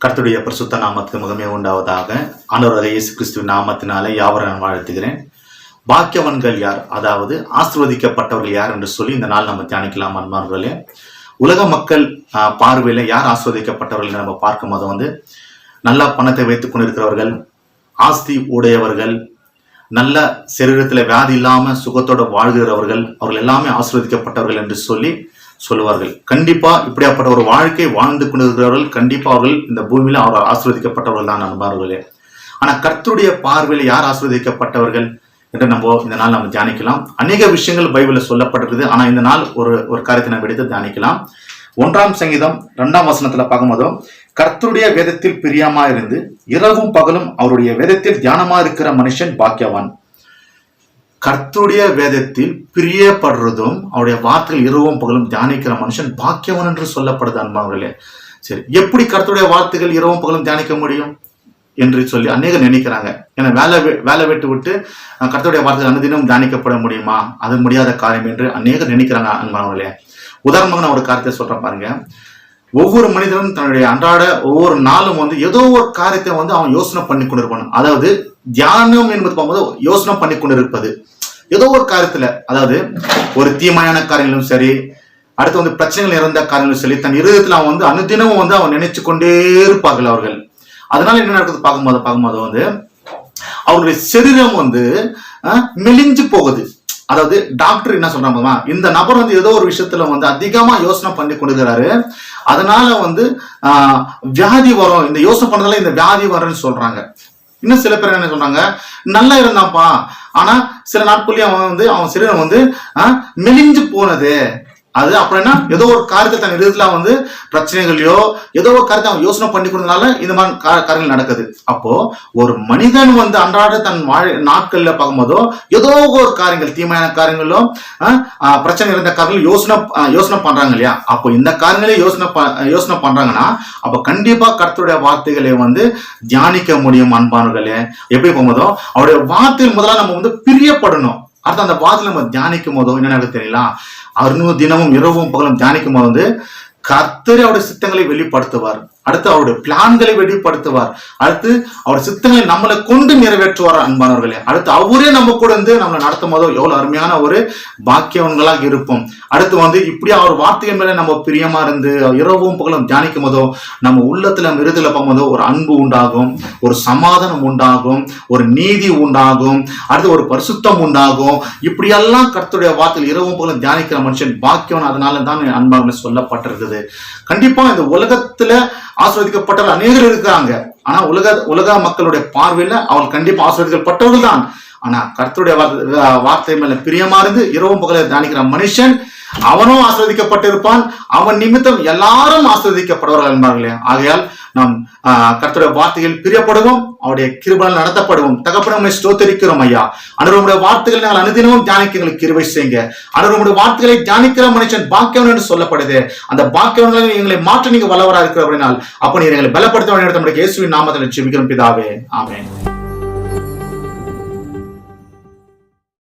கர்த்தருடைய பிரசுத்த நாமத்துக்கு முகமே உண்டாவதாக. ஆண்டவராக இயேசு கிறிஸ்துவின் நாமத்தினாலே யாவரை நான் வாழ்த்துகிறேன். பாக்கியவன்கள் யார்? அதாவது ஆசிர்வதிக்கப்பட்டவர்கள் யார் என்று சொல்லி இந்த நாள் நம்ம தியானிக்கலாம் அன்பார்களே உலக மக்கள் பார்வையில் யார் ஆசிர்வதிக்கப்பட்டவர்கள் நம்ம பார்க்கும்போது வந்து நல்லா பணத்தை வைத்துக் கொண்டிருக்கிறவர்கள் ஆஸ்தி உடையவர்கள் நல்ல சரீரத்தில் வியாதி இல்லாமல் சுகத்தோடு வாழ்கிறவர்கள் அவர்கள் எல்லாமே ஆசிர்வதிக்கப்பட்டவர்கள் என்று சொல்லி சொல்லுவார்கள். கண்டிப்பா இப்படியாப்பட்ட ஒரு வாழ்க்கை வாழ்ந்து கொண்டிருக்கிறவர்கள் கண்டிப்பா அவர்கள் இந்த பூமியில அவர் ஆசீர்வதிக்கப்பட்டவர்கள் தான் நண்பர்களே. ஆனா கர்த்தருடைய பார்வையில் யார் ஆசீர்வதிக்கப்பட்டவர்கள் என்று நம்ம இந்த நாள் நம்ம தியானிக்கலாம். அநேக விஷயங்கள் பைபிளில் சொல்லப்பட்டிருக்குது. ஆனா இந்த நாள் ஒரு ஒரு காரியத்தை நம்ம எடுத்து தியானிக்கலாம். ஒன்றாம் சங்கீதம் இரண்டாம் வசனத்துல பார்க்கும்போது கர்த்தருடைய வேதத்தில் பிரியமா இருந்து இரவும் பகலும் அவருடைய வேதத்தில் தியானமா இருக்கிற மனுஷன் பாக்கியவான். கர்த்துடைய வேதத்தில் பிரியப்படுறதும் அவருடைய வார்த்தைகள் இரவும் பகலும் தியானிக்கிற மனுஷன் பாக்கியவன் என்று சொல்லப்படுது அன்பாங்களே சரி எப்படி கர்த்துடைய வார்த்தைகள் இரவும் பகலும் தியானிக்க முடியும் என்று சொல்லி அநேகர் நினைக்கிறாங்க. ஏன்னா வேலை வேலை விட்டு விட்டு கர்த்தருடைய வார்த்தைகள் அனுதினம் தியானிக்கப்பட முடியுமா? அது முடியாத காரியம் என்று அநேகர் நினைக்கிறாங்க அன்பானவர்களே. உதாரணமாக நான் ஒரு காரியத்தை சொல்றேன் பாருங்க. ஒவ்வொரு மனிதனும் தன்னுடைய அன்றாட ஒவ்வொரு நாளும் வந்து ஏதோ ஒரு காரியத்தை வந்து அவன் யோசனை பண்ணி கொண்டிருப்பான். அதாவது தியானம் என்பது பார்க்கும்போது யோசனை பண்ணி கொண்டிருப்பது. ஏதோ ஒரு காரியத்துல அதாவது ஒரு தீமையான காரியங்களும் சரி அடுத்து வந்து பிரச்சனைகள் நிறைந்த காரியங்களும் சரி தன் இருதயத்தில் அவன் வந்து அனுதினமும் வந்து அவன் நினைச்சு கொண்டே இருப்பார்கள் அவர்கள். அதனால என்ன நடக்குது பார்க்கும்போது பார்க்கும்போது வந்து அவருடைய சரீரம் வந்து மெலிஞ்சு போகுது. அதாவது டாக்டர் என்ன சொல்றாங்க இந்த நபர் வந்து ஏதோ ஒரு விஷயத்துல வந்து அதிகமா யோசனை பண்ணி கொடுக்குறாரு அதனால வந்து வியாதி வரும். இந்த யோசனை பண்ணதால இந்த வியாதி வரும்னு சொல்றாங்க. இன்னும் சில பேர் என்ன சொல்றாங்க? நல்லா இருந்தான்ப்பா. ஆனா சில நாட்கள்லயே அவன் வந்து அவன் சரீரம் வந்து மெலிஞ்சு போனது. அது அப்புறம் என்ன? ஏதோ ஒரு காரியத்தை தன் விதத்துல வந்து பிரச்சனைகளையோ ஏதோ ஒரு காரியத்தை அவன் யோசனை பண்ணி கொடுத்தனால இந்த மாதிரி காரியங்கள் நடக்குது. அப்போ ஒரு மனிதன் வந்து அன்றாட தன் வாழ் நாட்கள்ல பார்க்கும்போதோ ஏதோ ஒரு காரியங்கள் தீமையான காரியங்களோ பிரச்சனை இருந்த காரியங்கள் யோசனை யோசனை பண்றாங்க இல்லையா? அப்போ இந்த காரியங்களே யோசனை ப- யோசனை பண்றாங்கன்னா அப்போ கண்டிப்பா கருத்துடைய வார்த்தைகளை வந்து தியானிக்க முடியும் அன்பானவர்களே. எப்படி போகும்போதோ அவருடைய வார்த்தைகள் முதல்ல நம்ம வந்து பிரியப்படணும். அடுத்து அந்த வாசல் நம்ம தியானிக்கும் போதோ என்ன தெரியலாம் தெரியல. அறுநூறு தினமும் இரவும் பகலும் தியானிக்கும் போது வந்து கர்த்தர் அவருடைய சித்தங்களை வெளிப்படுத்துவார். அடுத்து அவருடைய பிளான்களை வெளிப்படுத்துவார். அடுத்து அவர் சித்தங்களை நம்மளை கொண்டு நிறைவேற்றுவார் அன்பானவர்களே? அடுத்து அவரே நம்ம கூட இருந்து நம்மளை நடத்தும் போதோ எவ்வளவு அருமையான ஒரு பாக்கியவன்களாக இருப்போம். அடுத்து வந்து இப்படி அவர் வார்த்தைகள் மேல நம்ம பிரியமா இருந்து இரவும் பகலும் தியானிக்கும் போதோ நம்ம உள்ளத்துல மிருதுல போகும்போதோ ஒரு அன்பு உண்டாகும் ஒரு சமாதானம் உண்டாகும் ஒரு நீதி உண்டாகும் அடுத்து ஒரு பரிசுத்தம் உண்டாகும். இப்படியெல்லாம் கர்த்தருடைய வார்த்தையில் இரவும் பகலும் தியானிக்கிற மனுஷன் பாக்கியம் அதனால தான் அன்பாக சொல்லப்பட்டிருக்குது. கண்டிப்பா இந்த உலகத்துல ஆஸ்வதிக்கப்பட்டவர் அநேகர் இருக்கிறாங்க. ஆனா உலக உலக மக்களுடைய பார்வையில அவள் கண்டிப்பா ஆஸ்வதிக்கப்பட்டவர்கள் தான். ஆனா கர்த்தருடைய வார்த்தை வார்த்தை மேல பிரியமா இருந்து இரவும் பகல தியானிக்கிற மனுஷன் அவனும் ஆஸ்வதிக்கப்பட்டிருப்பான். அவன் நிமித்தம் எல்லாரும் ஆஸ்வதிக்கப்படுவார்கள் என்பார்களே. ஆகையால் நாம் கர்த்தருடைய வார்த்தைகள் பிரியப்படுவோம் அவருடைய கிருபனால் நடத்தப்படுவோம். தகப்பனமை ஸ்தோத்தரிக்கிறோம் ஐயா. அனுபவமுடைய வார்த்தைகளை நாங்கள் அனுதினமும் தியானிக்க எங்களுக்கு கிருவை செய்யுங்க அனுபவமுடைய வார்த்தைகளை தியானிக்கிற மனுஷன் பாக்கியவன் என்று சொல்லப்படுது. அந்த பாக்கியவன்களை எங்களை மாற்ற நீங்க வல்லவரா இருக்கிற அப்படினால் அப்ப நீர் எங்களை பலப்படுத்த வழி நடத்த இயேசுவின் நாமத்தில் ஜெபிக்கிறோம் பிதாவே. ஆமேன்.